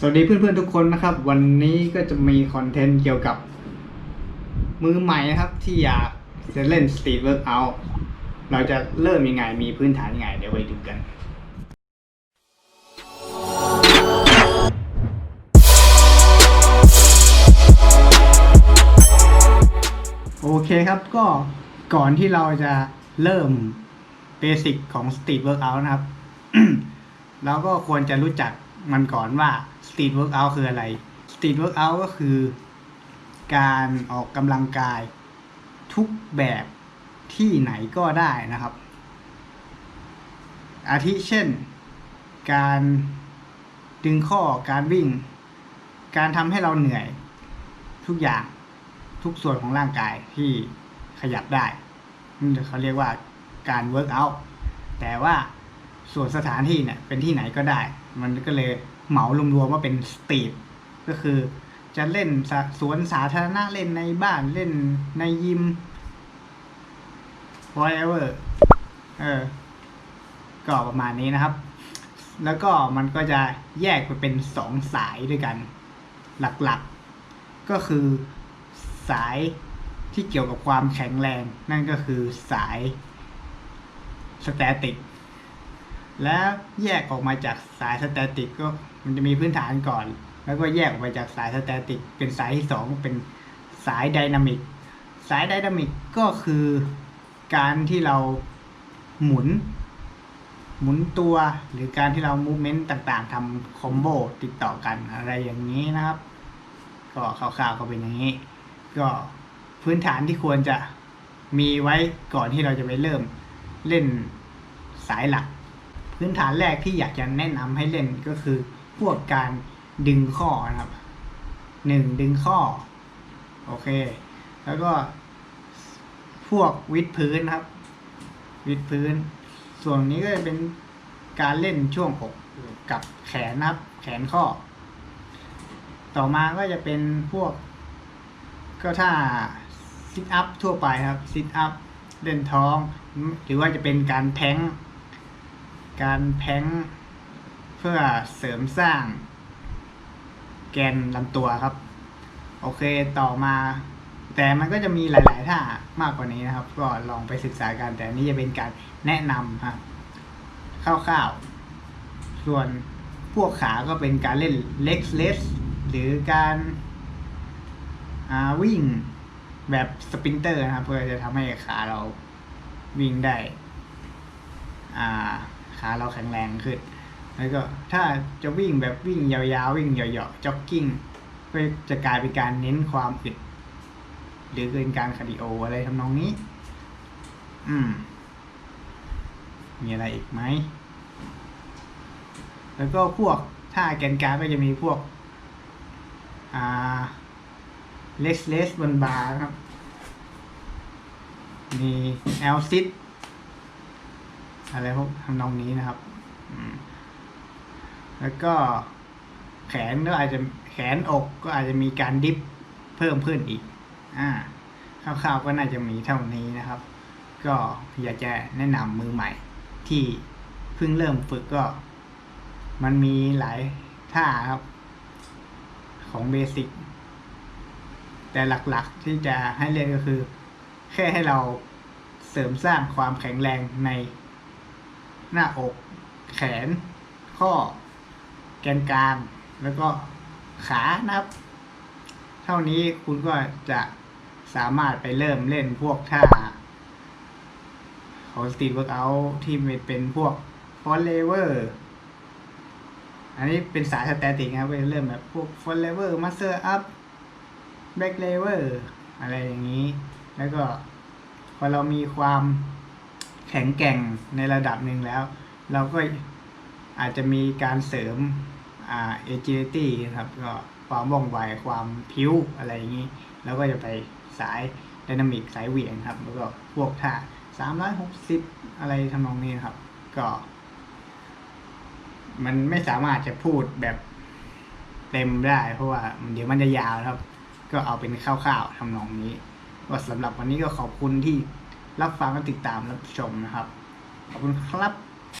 สวัสดีเพื่อนๆทุกคนนะครับ วันนี้ก็จะมีคอนเทนต์เกี่ยวกับ มือใหม่นะครับ ที่อยากจะเล่น Street Workout เราจะเริ่มยังไงมีพื้นฐานยังไง เดี๋ยวไปดูกัน โอเคครับก็ก่อนที่เราจะเริ่มเบสิกของ Street Workout นะครับ เราก็ควรจะรู้จัก มันก่อนว่า Street Workout คืออะไร Street Workout ก็คือ การออกกำลังกายทุกแบบที่ไหนก็ได้นะครับ อาทิเช่น การดึงข้อการวิ่ง การทำให้เราเหนื่อย ทุกอย่างทุกส่วนของร่างกายที่ขยับได้นี่เขาเรียกว่าการ work out แต่ว่า ส่วนสถานที่เนี่ยเป็นที่ไหนก็ได้ มันก็เลยเหมารวมๆว่าเป็นสตรีทก็คือจะเล่นสสวนสาธารณะเล่นในบ้านเล่นในยิม whatever เออ ก็ประมาณนี้นะครับ แล้วก็มันก็จะแยกไปเป็นสองสายด้วยกัน หลักๆก็คือสายที่เกี่ยวกับความแข็งแรง นั่นก็คือสายสแตติก แล้วแยกออกมาจากสายสแตติกก็มันจะมีพื้นฐานก่อน แล้วก็แยกออกไปจากสายสแตติกเป็นสายที่สองเป็นสายไดนามิกสายไดนามิกก็คือการที่เราหมุน หมุนตัวหรือการที่เรามูเมนต์ต่างๆทำคอมโบติดต่อกันอะไรอย่างนี้นะครับ ก็คร่าวๆก็เป็นอย่างนี้ ก็พื้นฐานที่ควรจะมีไว้ก่อนที่เราจะไปเริ่มเล่นสายหลัก พื้นฐานแรกที่อยากจะแนะนำให้เล่นก็คือ พวกการดึงข้อนะครับหนึ่งดึงข้อ โอเค แล้วก็พวกวิดพื้นครับ วิดพื้น ส่วนนี้ก็จะเป็นการเล่นช่วงอกกับแขนนะครับ แขนข้อ ต่อมาก็จะเป็นพวก ก็ถ้าซิทอัพทั่วไปครับซิทอัพเล่นท้อง หรือว่าจะเป็นการแพ้ง การแพ้งเพื่อเสริมสร้าง แกนลำตัวครับ โอเคต่อมา แต่มันก็จะมีหลาย ๆ ท่ามากกว่านี้นะครับ ก็ลองไปศึกษากัน แต่นี่จะเป็นการแนะนำครับคร่าวๆ ส่วนพวกขาก็เป็นการเล่นเล็กเลสหรือการาวิ่งแบบสปรินเตอร์นะครับ เพื่อจะทำให้ขาเราวิ่งได้ ขาเราแข็งแรงขึ้น แล้วก็ถ้าจะวิ่งแบบวิ่งยาวๆวิ่งเหยาะๆจ็อกกิ้งก็จะกลายเป็นการเน้นความอึดหรือเป็นการคาร์ดิโออะไรทำนองนี้ อืม มีอะไรอีกไหม แล้วก็พวกท่าแกนกลารก็จะมีพวก อ่า เลสเลสบนบาร์ครับ มีแอลซิด อะไรพวกทำนองนี้นะครับแล้วก็แขนก็อาจจะแขนอกก็อาจจะมีการดิฟเพิ่มขึ้นอีก อ่าคร่าวๆก็น่าจะมีเท่านี้นะครับ ก็อยากจะแนะนำมือใหม่ ที่เพิ่งเริ่มฝึกก็ มันมีหลายท่าครับ ของเบสิกแต่หลักๆที่จะให้เล่นก็คือ แค่ให้เราเสริมสร้างความแข็งแรงใน หน้าอก แขน ข้อ แกนกลาง แล้วก็ขานะครับ เท่านี้คุณก็จะสามารถไปเริ่มเล่นพวกท่าของสตรีทเวิร์กอัลที่เป็นพวกฟอนเลเวอร์ อันนี้เป็นสายสแตติกนะครับไปเริ่มแบบพวกฟอนเลเวอร์มาสเตอร์อัพแบ็กเลเวอร์อะไรอย่างนี้ แล้วก็พอเรามีความ แข็งแกร่งในระดับหนึ่งแล้ว เราก็อาจจะมีการเสริมอ่า agility ครับก็ความว่องไวความพิ้วอะไรอย่างนี้ แล้วก็จะไปสายดินามิกสายเหวี่ยงครับ แล้วก็พวกท่าสามร้อยหกสิบอะไรทำนองนี้ครับ ก็ มันไม่สามารถจะพูดแบบเต็มได้ เพราะว่าเดี๋ยวมันจะยาวครับ ก็เอาเป็นคร่าวๆทำนองนี้ ก็สำหรับวันนี้ก็ขอบคุณที่ รับฟังและติดตามรับชมนะครับ ขอบคุณครับ